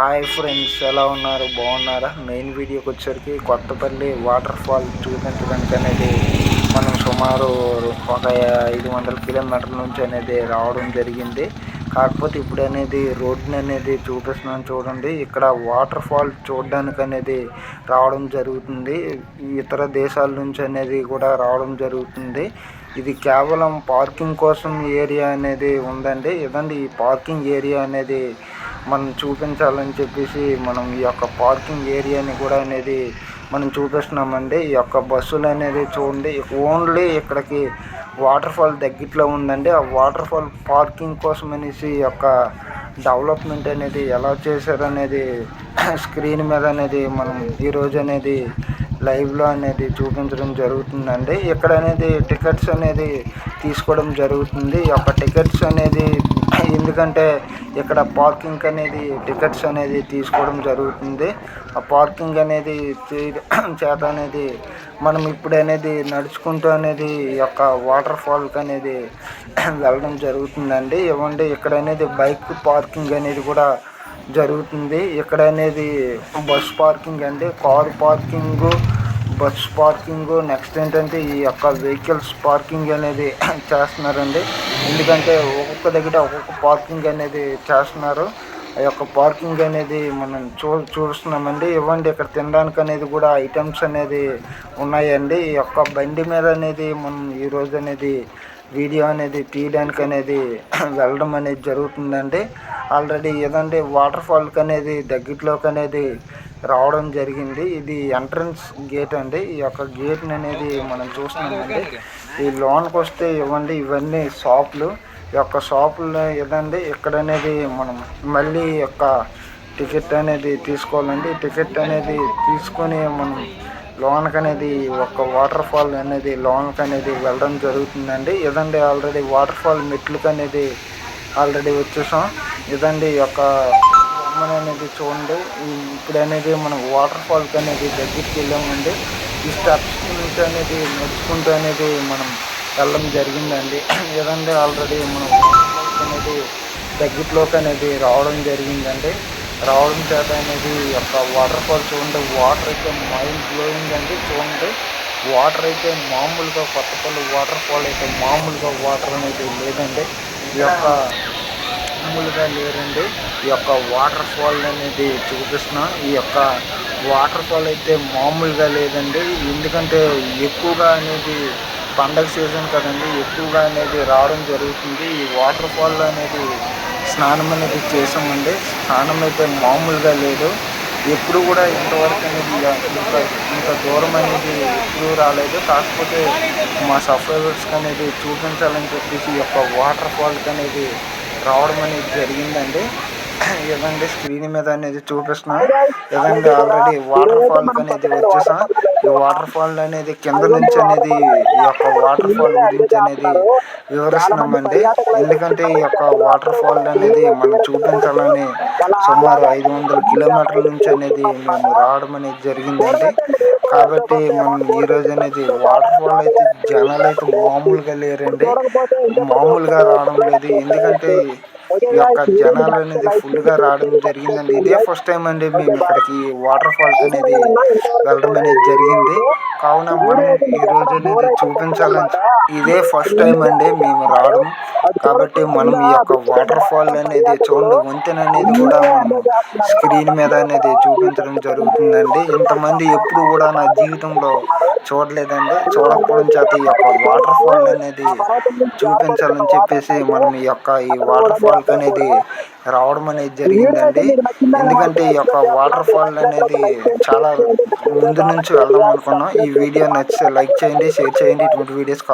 Hi friends ఎలా ఉన్నారు? బాగున్నారా? మెయిన్ వీడియోకి వచ్చేసరికి కొత్తపల్లి వాటర్ ఫాల్ చూపించడానికి అనేది మనం సుమారు ఒక ఐదు వందల కిలోమీటర్ల నుంచి అనేది రావడం జరిగింది. కాకపోతే ఇప్పుడు అనేది రోడ్ని అనేది చూపిస్తున్నాను చూడండి. ఇక్కడ వాటర్ ఫాల్ చూడడానికి అనేది రావడం జరుగుతుంది. ఇతర దేశాల నుంచి అనేది కూడా రావడం జరుగుతుంది. ఇది కేవలం పార్కింగ్ కోసం ఏరియా అనేది ఉందండి. ఇదండి ఈ పార్కింగ్ ఏరియా అనేది? మనం చూపించాలని చెప్పేసి మనం ఈ యొక్క పార్కింగ్ ఏరియాని కూడా అనేది మనం చూపిస్తున్నామండి. ఈ యొక్క బస్సులు అనేది చూడండి. ఓన్లీ ఇక్కడికి వాటర్ ఫాల్ దగ్గరలో ఉందండి. ఆ వాటర్ ఫాల్ పార్కింగ్ కోసం అనేసి ఈ యొక్క డెవలప్మెంట్ అనేది ఎలా చేశారనేది స్క్రీన్ మీద అనేది మనం ఈరోజు అనేది లైవ్లో అనేది చూపించడం జరుగుతుందండి. ఇక్కడ అనేది టికెట్స్ అనేది తీసుకోవడం జరుగుతుంది. ఈ యొక్క టికెట్స్ అనేది ఎందుకంటే ఇక్కడ పార్కింగ్ అనేది టికెట్స్ అనేది తీసుకోవడం జరుగుతుంది. ఆ పార్కింగ్ అనేది చేత అనేది మనం ఇప్పుడు అనేది నడుచుకుంటూ అనేది యొక్క వాటర్ ఫాల్కి అనేది వెళ్ళడం జరుగుతుందండి. ఇవ్వండి ఇక్కడ అనేది బైక్ పార్కింగ్ అనేది కూడా జరుగుతుంది. ఇక్కడ అనేది బస్ పార్కింగ్ అండి car parking bus parking next ఏంటంటే ఈ యొక్క వెహికల్స్ పార్కింగ్ అనేది చేస్తున్నారండి. ఎందుకంటే ఒక్కొక్క దగ్గర ఒక్కొక్క పార్కింగ్ అనేది చేస్తున్నారు. ఆ యొక్క పార్కింగ్ అనేది మనం చూ చూస్తున్నామండి. ఇవ్వండి ఇక్కడ తినడానికి అనేది కూడా ఐటమ్స్ అనేది ఉన్నాయండి. ఈ యొక్క బండి మీద అనేది మనం ఈరోజు అనేది వీడియో అనేది తీయడానికి అనేది వెళ్ళడం అనేది జరుగుతుందండి. ఆల్రెడీ ఏదంటే వాటర్ ఫాల్కి అనేది దగ్గరలోకి అనేది రావడం జరిగింది. ఇది ఎంట్రన్స్ గేట్ అండి. ఈ యొక్క గేట్ అనేది మనం చూస్తున్నామండి. ఈ లోన్కి వస్తే ఇవ్వండి ఇవన్నీ షాపులు. ఈ యొక్క షాపులు ఇదండి ఇక్కడ అనేది మనం మళ్ళీ యొక్క టికెట్ అనేది తీసుకోవాలండి. టికెట్ అనేది తీసుకొని మనం లోన్కి అనేది ఒక వాటర్ ఫాల్ అనేది లోన్కి అనేది వెళ్ళడం జరుగుతుందండి. ఇదండి ఆల్రెడీ వాటర్ ఫాల్ మెట్లకి అనేది ఆల్రెడీ వచ్చేసాం. ఇదండి ఈ యొక్క అనేది చూడండి. ఇప్పుడు అనేది మనం వాటర్ ఫాల్కి అనేది దగ్గరికి వెళ్ళామండి. ఈ స్టెప్స్ నుంచి అనేది నడుచుకుంటూ అనేది మనం వెళ్ళడం జరిగిందండి. ఇదండి ఆల్రెడీ మనం అనేది దగ్గరలోకి అనేది రావడం జరిగిందండి. రావడం చేత అనేది యొక్క వాటర్ ఫాల్ చూడండి. వాటర్ అయితే మైండ్ బ్లోయింగ్ అండి చూడండి. వాటర్ అయితే మామూలుగా కొత్తపల్లి వాటర్ ఫాల్ అయితే మామూలుగా వాటర్ అనేది లేదండి. ఈ యొక్క మామూలుగా లేరండి ఈ యొక్క వాటర్ ఫాల్ అనేది చూపిస్తున్నా ఈ యొక్క వాటర్ ఫాల్ అయితే మామూలుగా లేదండి. ఎందుకంటే ఎక్కువగా అనేది పండగ సీజన్ కదండి. ఎక్కువగా అనేది రావడం జరుగుతుంది. ఈ వాటర్ ఫాల్ అనేది స్నానం అనేది చేసామండి. స్నానం అయితే మామూలుగా లేదు. ఎప్పుడు కూడా ఇంతవరకు అనేది ఇంత ఇంత దూరం అనేది ఎప్పుడు రాలేదు. కాకపోతే మా సబ్స్క్రైబర్స్కి అనేది చూపించాలని చెప్పేసి ఈ యొక్క వాటర్ ఫాల్కి అనేది రావడం అనేది జరిగిందండి. ఏదండి స్క్రీన్ మీద అనేది చూపిస్తున్నా. ఏదండి ఆల్రెడీ వాటర్ ఫాల్ అనేది వచ్చేసా? ఈ వాటర్ ఫాల్ అనేది కింద నుంచి అనేది ఈ యొక్క వాటర్ ఫాల్ గురించి అనేది వివరిస్తున్నామండి. ఎందుకంటే ఈ యొక్క వాటర్ ఫాల్ అనేది మనం చూపించాలని సుమారు ఐదు వందల కిలోమీటర్ల నుంచి అనేది మేము రావడం అనేది జరిగిందండి. కాబట్టి మనం ఈరోజు అనేది వాటర్ ఫాల్ అయితే జనాలు అయితే మామూలుగా లేరండి. మామూలుగా రావడం లేదు. ఎందుకంటే ఈ యొక్క జనాలు అనేది ఫుల్గా రావడం జరిగిందండి. ఇదే ఫస్ట్ టైం అండి మేము ఇక్కడికి వాటర్ ఫాల్స్ అనేది వెళ్ళడం అనేది జరిగింది. కావున మనం ఈ రోజు అనేది చూపించాలని ఇదే ఫస్ట్ టైం అండి మేము రావడం. కాబట్టి మనం ఈ యొక్క వాటర్ ఫాల్ అనేది చూడండి. వంతెన అనేది కూడా మనం స్క్రీన్ మీద అనేది చూపించడం జరుగుతుందండి. ఇంతమంది ఎప్పుడు కూడా నా జీవితంలో చూడలేదండి. చూడకపోవడం చేత ఈ యొక్క వాటర్ ఫాల్ అనేది చూపించాలని చెప్పేసి మనం ఈ యొక్క ఈ వాటర్ ఫాల్ అనేది రావడం అనేది జరిగిందండి. ఎందుకంటే ఈ యొక్క వాటర్ ఫాల్ అనేది చాలా ముందు నుంచి వెళ్దాం అనుకున్నాం. ఈ వీడియో నచ్చితే లైక్ చేయండి షేర్ చేయండి. ఇటువంటి వీడియోస్